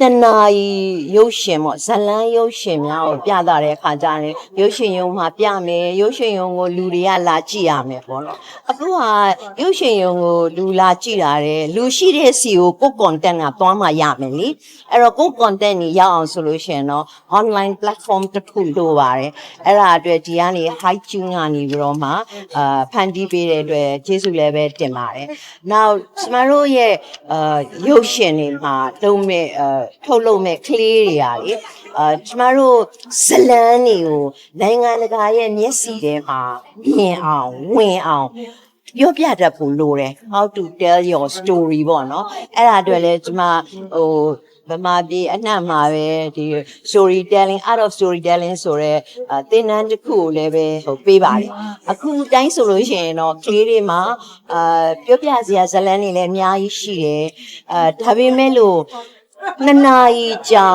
တနာရီရုပ်ရှင်ပေါ့ဇလန်းရုပ်ရှင်များကိုပြသတဲ့အခါကျရင်ရုပ်ရှင်ရုံမှာပြမယ်ရုပ်ရှင်ရုံကိုလူတွေကလာကြည့်ရမယ်ပေါ့နော်အခုကရုပ်ရှင်ရုံကိုလူလာကြည့်တာတဲ့လူရှိတဲ့စီကိုကိုယ် content ကသွားမှရမယ်လေအဲ့တော့ကိုယ် content ကြီးရအောင်ဆိုလို့ရှိရင်တော့ online platform တစ်ခုလိုပါတယ်အဲ့ဒါအတွက်ဒီကနေ high tune ကနေပြီးတော့မှအာဖန်တီးပေးတဲ့အတွက်ကျေးဇူးလည်းပဲတင်ပါတယ်နောက်ကျမတို့ရဲ့အာရုပ်ရှင်တွေမှာတုံးမဲ့အာထုတ်လုပ်မဲ့ကလေးတွေရာလေအာကျမတို့ဇလန်းတွေကိုနိုင်ငံတကာရဲ့မျက်စိထဲမှာမြင်အောင်ဝင်အောင်ပြောပြတတ်ဖို့လိုတယ် how to tell your story ပေါ့နော်အဲ့ဒါအတွက်လည်းကျမဟိုဗမာပြည်အနှံ့မှာပဲဒီ storytelling art of storytelling ဆိုရဲအသင်တန်းတစ်ခုကိုလည်းပဲဟိုပေးပါတယ်အခုတိုင်းဆိုလို့ရှိရင်တော့ကလေးတွေမှာအာပြောပြစရာဇာတ်လမ်းတွေလည်းအများကြီးရှိတယ်အာဒါပေမဲ့လို့ နှစ်နာရီကြာ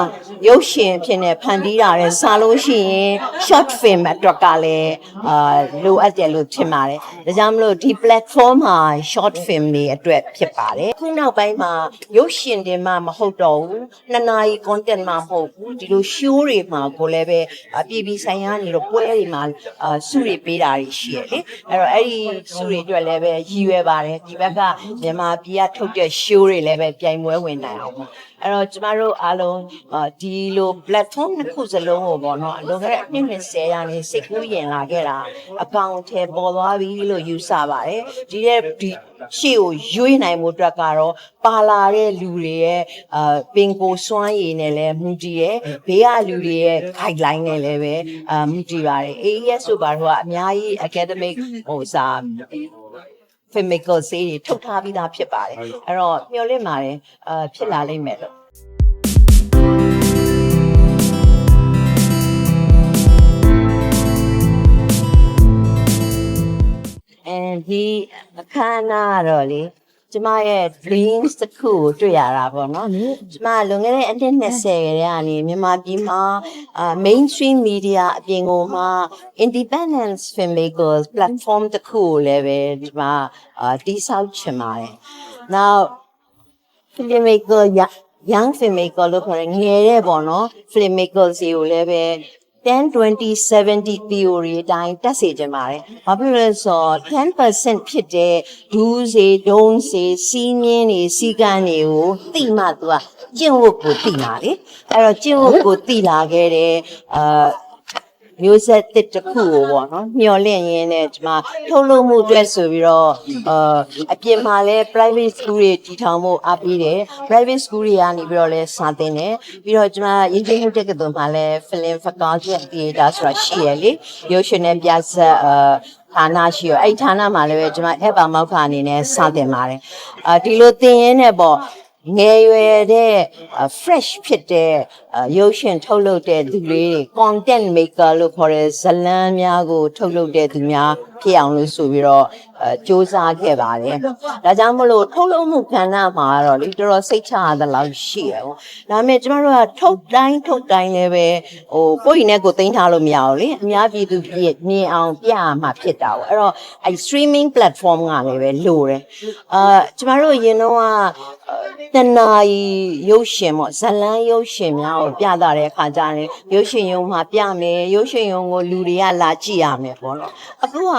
ရုပ်ရှင်အဖြစ်နဲ့ဖန်တီးတာလည်းစားလို့ရှိရင် short film အတွက်ကလည်းအာလိုအပ်တယ်လို့ထင်ပါတယ်။ဒါကြောင့်မလို့ဒီ platform မှာ short film တွေအတွက်ဖြစ်ပါတယ်။ခုနောက်ပိုင်းမှာရုပ်ရှင်တွေမှမဟုတ်တော့ဘူး။နှစ်နာရီ content မှမဟုတ်ဘူး။ဒီလို show တွေမှာကိုလည်းပဲအပြည်ပြည်ဆိုင်ရာနေတော့ပွဲတွေမှာအာစုတွေပေးတာတွေရှိရလေ။အဲ့တော့အဲ့ဒီစုတွေအတွက်လည်းပဲရည်ရွယ်ပါတယ်။ဒီဘက်ကမြန်မာပြည်ကထုတ်တဲ့ show တွေလည်းပဲပြိုင်ပွဲဝင်နိုင်အောင်ပေါ့။ အဲ့တော့ကျမတို့အားလုံးအာဒီလို platform တစ်ခုစလုံးကိုပေါ့နော်အလွန်ခဲ့တဲ့အနှစ်20ရာနေစိတ်ကူးရင်လာခဲ့တာအကောင်အထည်ပေါ်သွားပြီလို့ယူဆပါတယ်ဒီတဲ့ဒီရှေ့ကိုရွေးနိုင်မှုအတွက်ကတော့ပါလာတဲ့လူတွေရဲ့အာပင်ကိုစွမ်းရည်နဲ့လည်းမူတည်ရဲ့ဘေးကလူတွေရဲ့ guideline နဲ့လည်းပဲအာမူတည်ပါတယ် AES ဆိုပါတော့အများကြီး academic ဟိုစာ chemical ဆေးတွေထုတ်ထားပြီးသားဖြစ်ပါတယ်အဲ့တော့မျှော်လင့်ပါတယ်အာဖြစ်လာလိမ့်မယ်လို့အဲဒီအခမ်းအနားကတော့လေ ကျမရဲ့ dreams တစ်ခုကိုတွေ့ရတာပေါ့နော်ကျမလွန်ခဲ့တဲ့အနှစ်20ကတည်းကနေမြန်မာပြည်မှာအာ mainstream media အပြင်ကိုမှ independent filmmakers platform တစ်ခုကိုလည်းပဲကျမအာတိဆောက်ချင်ပါတယ် now filmmaker ya- young filmmaker လို့ခေါ်တဲ့ငယ်တဲ့ပေါ့နော် filmmakers တွေကိုလည်းပဲ 10 20 70 theory အတိုင်းတက်စေချင်ပါတယ်။ဘာဖြစ်လို့လဲဆိုတော့10%ဖြစ်တဲ့ဒူးစေဒုံးစေစီးမြင်းတွေစီကန်းတွေကိုသိမှသူကကျင့်ဝတ်ကိုသိမှာလေ။အဲ့တော့ကျင့်ဝတ်ကိုသိလာခဲ့တဲ့အာ မျိုးဆက်တစ်တစ်ခုကိုပေါ့နော်မျော်လင့်ရင်းနဲ့ဒီမှာထုတ်လုပ်မှုအတွက်ဆိုပြီးတော့အာအပြင်မှာလဲ private school တွေတည်ထောင်မှုအားပေးတယ် private school တွေကနေပြီးတော့လဲစာသင်တယ်ပြီးတော့ဒီမှာရင်းချင်းမှုတက္ကသိုလ်မှာလဲ film faculty of theater ဆိုတာရှိရလေရုပ်ရှင်နဲ့ပြဆက်အာဌာနရှိရအဲ့ဒီဌာနမှာလည်းပဲကျွန်မ app မောက်ခအနေနဲ့စတင်ပါတယ်အာဒီလိုသင်ရင်းနဲ့ပေါ့ ငယ်ရွယ်တဲ့အာ fresh ဖြစ်တဲ့အာရုပ်ရှင်ထုတ်လုပ်တဲ့သူလေးတွေ content maker လို့ခေါ်တဲ့ဇတ်လန်းများကို ထုတ်လုပ်တဲ့သူများဖြစ်အောင်လို့ဆိုပြီးတော့အဲစ조사ခဲ့ပါတယ်။ဒါကြောင့်မလို့ထုတ်လုပ်မှုကဏ္ဍမှာတော့လေတော်တော်စိတ်ချရသလောက်ရှိရပေါ့။ဒါပေမဲ့ကျမတို့ကထုတ်တိုင်းထုတ်တိုင်းလည်းပဲဟိုကိုယ့်ရင်နဲ့ကိုယ်သိမ်းထားလို့မရဘူးလေ။အများပြည်သူပြည့်မြင်အောင်ပြရမှာဖြစ်တာပေါ့။အဲ့တော့အဲ streaming platform ကလည်းပဲလိုတယ်။အာကျမတို့ရင်တော့က တနာရီရုပ်ရှင်ပေါ့ဇလန်းရုပ်ရှင်များကိုပြသတဲ့အခါကျရင်ရုပ်ရှင်ရုံမှာပြမယ်ရုပ်ရှင်ရုံကိုလူတွေကလာကြည့်ရမယ်ပေါ့နော်အခုက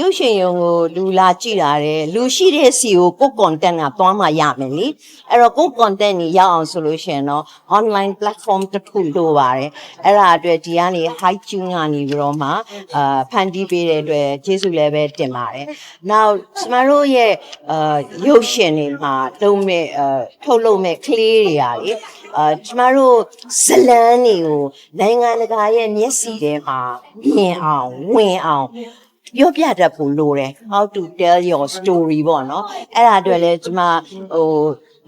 ရုပ်ရှင်ရုံကိုလူလာကြည့်တာတဲ့လူရှိတဲ့စီကိုကိုယ် content ကသွားမှရမယ်လေအဲ့တော့ကိုယ် content ကြီးရအောင်ဆိုလို့ရှိရင်တော့ online platform တစ်ခုလိုပါတယ်အဲ့ဒါအတွက်ဒီကနေ high tune ကနေပြီးတော့မှအာဖန်တီးပေးတဲ့အတွက်ကျေးဇူးလည်းပဲတင်ပါတယ်နောက်ကျမတို့ရဲ့အာရုပ်ရှင်တွေမှာတုံးမဲ့အာထုတ်လုပ်မဲ့ကလေးတွေရာလေအာကျမတို့ဇလန်းတွေကိုနိုင်ငံတကာရဲ့မျက်စိထဲမှာမြင်အောင်ဝင်အောင်ပြောပြတတ်ဖို့လိုတယ် how to tell your story ပေါ့နော်အဲ့ဒါအတွက်လည်းကျမဟို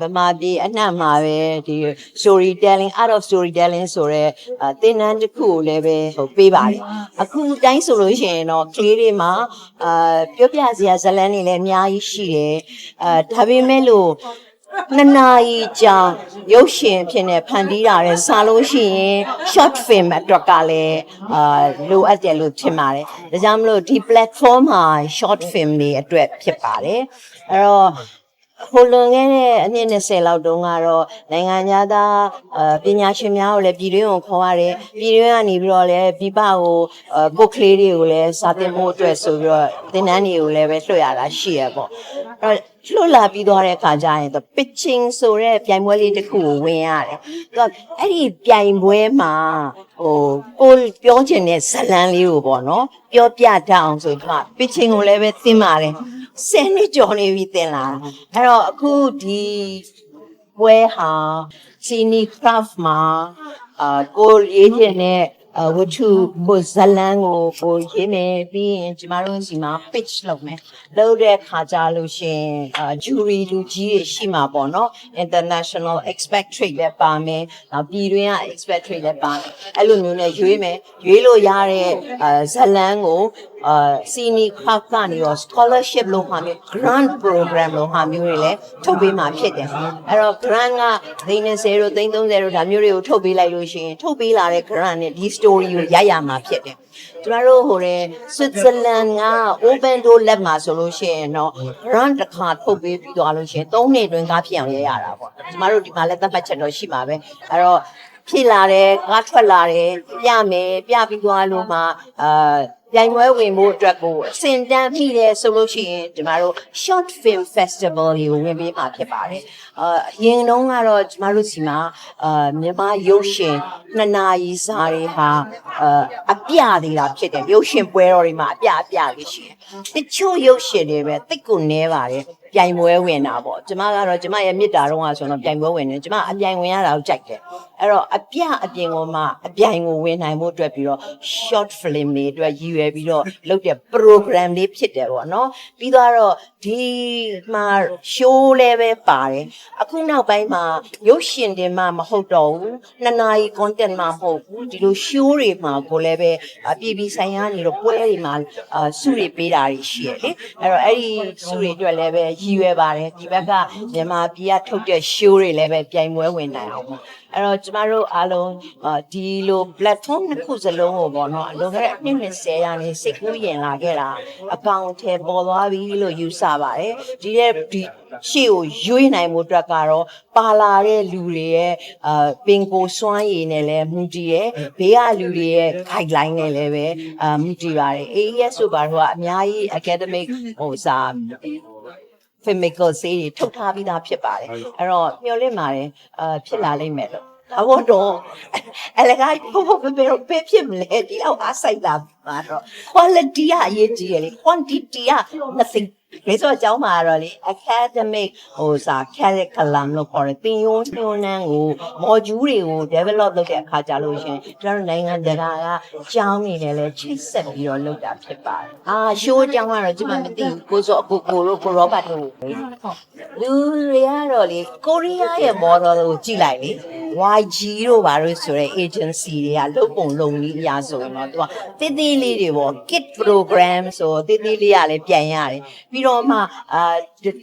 ဗမာပြည်အနှံ့မှာပဲဒီ storytelling art of storytelling ဆိုရဲအသင်တန်းတစ်ခုကိုလည်းပဲဟိုပေးပါတယ်အခုတိုင်းဆိုလို့ရှိရင်တော့ကလေးတွေမှာအာပြောပြစရာဇာတ်လမ်းတွေလည်းအများကြီးရှိတယ်အာဒါပေမဲ့လို့ နှစ်နာရီကြာရုပ်ရှင်အဖြစ်နဲ့ဖန်တီးတာလည်းစားလို့ရှိရင် short film အတွက်ကလည်းအာလိုအပ်တယ်လို့ထင်ပါတယ်။ဒါကြောင့်မလို့ဒီ platform မှာ short film တွေအတွက်ဖြစ်ပါတယ်။အဲ့တော့ ဟိုလွန်ခဲ့တဲ့အနှစ်20လောက်တုန်းကတော့နိုင်ငံသားအပညာရှင်များကိုလည်းပြည်တွင်းကိုခေါ်ရတယ်ပြည်တွင်းကနေပြီးတော့လည်းပြပကိုဘုတ်ကလေးတွေကိုလည်းစာသင်ဖို့အတွက်ဆိုပြီးတော့သင်တန်းတွေကိုလည်းပဲလွှတ်ရတာရှိရပေါ့အဲ့တော့လွှတ်လာပြီးသွားတဲ့အခါကျရင်တော့ pitching ဆိုတဲ့ပြိုင်ပွဲလေးတစ်ခုကိုဝင်ရတယ်သူကအဲ့ဒီပြိုင်ပွဲမှာဟိုကိုပြောချင်တဲ့ဇတ်လန်းလေးကိုပေါ့နော် ပြောပြတတ်အောင်ဆိုပြီးတော့ pitching ကိုလည်းပဲသင်ပါတယ် ဆယ်နှစ်ကျော်နေပြီတင်လာတာအဲ့တော့အခုဒီပွဲဟာစီနီခရဖ်မှာအာကိုရေးချင်တဲ့အာ ဝတ္ထုကိုဇလန်းကိုကိုရေးမယ်ပြီးရင်ကျမတို့စီမှာ pitch လုပ်မယ်လုပ်တဲ့ခါကြလို့ရှရင်အာ jury လူကြီးတွေရှိမှာပေါ့နော် international expatriate လည်းပါမယ်နောက်ပြည်တွင်းက expatriate လည်းပါမယ်အဲ့လိုမျိုးနဲ့ရွေးမယ်ရွေးလို့ရတဲ့အာဇလန်းကိုအာစီနီခရဖ်ကနေတော့ scholarship လို့ဟာမျိုး grant program လို့ဟာမျိုးတွေလည်းထုတ်ပေးမှာဖြစ်တယ်အဲ့တော့ grant ကသိန်း30တို့သိန်း30တို့ဒါမျိုးတွေကိုထုတ်ပေးလိုက်လို့ရှိရင်ထုတ်ပေးလာတဲ့ grant နဲ့ဒီ story ကိုရိုက်ရမှာဖြစ်တယ်ကျမတို့ဟိုတဲ့ Switzerland က open door lab မှာဆိုလို့ရှိရင်တော့ grant တစ်ခါထုတ်ပေးပြီးသွားလို့ရှိရင်3နှစ်အတွင်းကားဖြစ်အောင်ရရတာပေါ့ကျမတို့ဒီမှာလည်းသတ်မှတ်ချက်တော့ရှိပါပဲအဲ့တော့ဖြစ်လာတယ်ကားထွက်လာတယ်ပြမယ်ပြပြီးသွားလို့မှအာ ပြိုင်ပွဲဝင်ဖို့အတွက်ကိုအစင်တန်းမိတယ်ဆိုလို့ရှိရင်ကျမတို့ short film festival တွေကိုဝင်ပေးမှာဖြစ်ပါတယ်အာအရင်တုန်းကတော့ကျမတို့စီမှာအာမြန်မာရုပ်ရှင်နှစ်နာရီစာတွေဟာအာအပြသေးတာဖြစ်တယ်ရုပ်ရှင်ပွဲတော်တွေမှာအပြအပြလေးရှိတယ်တချို့ရုပ်ရှင်တွေပဲတိတ်ကိုနဲပါတယ် ပြိုင်ပွဲဝင်တာပေါ့ကျမကတော့ကျမရဲ့မေတ္တာတော့ကဆိုတော့ပြိုင်ပွဲဝင်တယ်ကျမအပြိုင်ဝင်ရတာကိုကြိုက်တယ်အဲ့တော့အပြအပြင်ကမှအပြိုင်ကိုဝင်နိုင်ဖို့အတွက်ပြီးတော့ short film တွေအတွက်ရည်ရွယ်ပြီးတော့လုပ်တဲ့ program လေးဖြစ်တယ်ပေါ့နော်ပြီးတော့ဒီမှာ show လည်းပဲပါတယ်အခုနောက်ပိုင်းမှာရုပ်ရှင်တင်မှမဟုတ်တော့ဘူးနှစ်နာရီ content မှမဟုတ်ဘူးဒီလို show တွေမှာကိုလည်းပဲအပြည်ပြည်ဆိုင်ရာနေတော့ပွဲတွေမှာအာစုတွေပေးတာတွေရှိရလေအဲ့တော့အဲ့ဒီစုတွေအတွက်လည်းပဲရည်ရွယ်ပါတယ်ဒီဘက်ကမြန်မာပြည်ကထုတ်တဲ့ show တွေလည်းပဲပြိုင်ပွဲဝင်နိုင်အောင်ပေါ့အဲ့တော့ကျမတို့အားလုံးအာဒီလို platform တစ်ခုစလုံးကိုပေါ့နော်လွန်ခဲ့တဲ့အနှစ်20ရာနေစိတ်ကူးရင်လာခဲ့တာအကောင့်ထဲပေါ်သွားပြီလို့ယူဆပါတယ်ဒီတဲ့ဒီရှေ့ကိုရွေးနိုင်မှုအတွက်ကတော့ပါလာတဲ့လူတွေရဲ့အာပင်ကိုစွမ်းရည်နဲ့လည်းမူတည်ရဲ့ဘေးကလူတွေရဲ့ guideline နဲ့လည်းပဲအာမူတည်ပါတယ် AES ဆိုပါတော့အများကြီး academic ဟိုစာ chemical ဆေးတွေထုတ်ထားပြီးသားဖြစ်ပါတယ်အဲ့တော့မျှော်လင့်ပါတယ်အာဖြစ်လာလိမ့်မယ်လို့ဒါဘောတော့အလကားဘဘဘဘဘဖြစ်မလဲဒီတော့အားဆိုင်လာ မှာတော့ quality ကအရေးကြီးတယ်လေ quantity က nothing လေဆိုအကြောင်းမှာတော့လေ academic ဟိုစာ curriculum လို့ခေါ်တယ်သင်ရိုးညွှန်းနှန်းကို module တွေကို develop လုပ်တဲ့အခါကြလို့ရှရင်ကျွန်တော်တို့နိုင်ငံတကာကကျောင်းနေတယ်လဲချိတ်ဆက်ပြီးတော့လုပ်တာဖြစ်ပါတယ်။အာ show ကျောင်းကတော့ကျွန်မမသိဘူးကိုစောအကိုကိုတို့ကိုရောဘတ်တို့လူတွေကတော့လေကိုရီးယားရဲ့ model ကိုကြည့်လိုက်လေ YG တို့ဘာလို့ဆိုရဲ agency တွေကလုပ်ပုံလုပ်နည်းအရာဆိုရင်တော့သူကတိတိလေးတွေပေါ့ kid program ဆိုတိတိလေးကလည်းပြန်ရတယ်ပြီးတော့မှအာ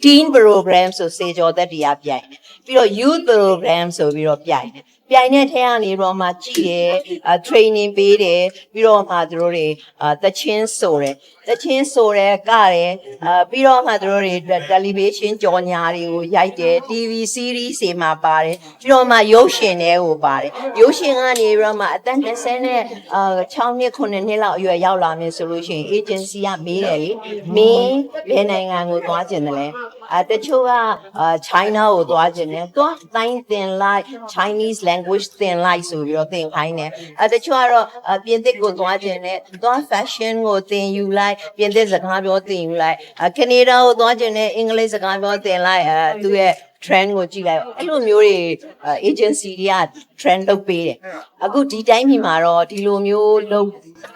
teen program ဆိုစေကျော်သက်တရားပြန်တယ်ပြီးတော့ youth program ဆိုပြီးတော့ပြန်တယ် ပြိုင်တဲ့ထဲကနေတော့မှကြည့်တယ်အာ training ပေးတယ်ပြီးတော့မှသူတို့တွေအာတချင်းဆိုတယ်တချင်းဆိုတယ်ကတယ်အာပြီးတော့မှသူတို့တွေ television ကြော်ညာတွေကိုရိုက်တယ် TV series တွေမှာပါတယ်ပြီးတော့မှရုပ်ရှင်တွေကိုပါတယ်ရုပ်ရှင်ကနေပြီးတော့မှအသက်20နဲ့အာ6နှစ်9နှစ်လောက်အရွယ်ရောက်လာမယ်ဆိုလို့ရှိရင် agency ကမေးတယ်လေမင်းဘယ်နိုင်ငံကိုသွားကျင်တယ်လဲအဲတချို့ကအာ China ကိုသွားကျင်တယ်သွားတိုင်းသင်လိုက် Chinese language သင်လိုက်ဆိုပြီးတော့သင်ခိုင်းတယ်အဲတချို့ကတော့အာပြင်သစ်ကိုသွားကျင်တယ်သွား fashion ကိုသင်ယူလိုက်ပြင်သစ်စကားပြောသင်ယူလိုက်အဲကနေဒါကိုသွားကျင်တယ်အင်္ဂလိပ်စကားပြောသင်လိုက်အဲသူရဲ့ trend ကိုကြည့်လိုက်အဲ့လိုမျိုးတွေအဲ agency တွေက trend လုပ်ပေးတယ်အခုဒီတိုင်းပြည်မှာတော့ဒီလိုမျိုးလုပ်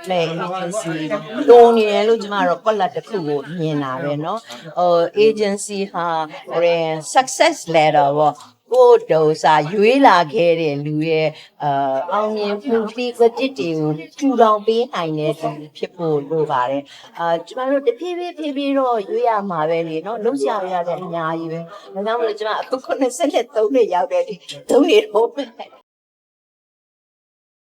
မဲ့ agency တိုးနေတယ်လို့ကျွန်မတော့ color တစ်ခုကိုမြင်တာပဲเนาะဟို agency ဟာဟို success letter ပေါ့ ကိုယ်တော်စာရွေးလာခဲ့တဲ့လူရဲ့အာအောင်မြင်မှုဒီကတိတွေကိုထူထောင်ပေးနိုင်တဲ့သူဖြစ်ဖို့လိုပါတယ်။အာကျမတို့တဖြည်းဖြည်းဖြည်းဖြည်းတော့ရွေးရမှာပဲလေနော်။လုံးချရရတဲ့အများကြီးပဲ။ဒါကြောင့်မလို့ကျမအခု93နှစ်ရောက်တဲ့ဒီသုံးနေတော့ပဲ။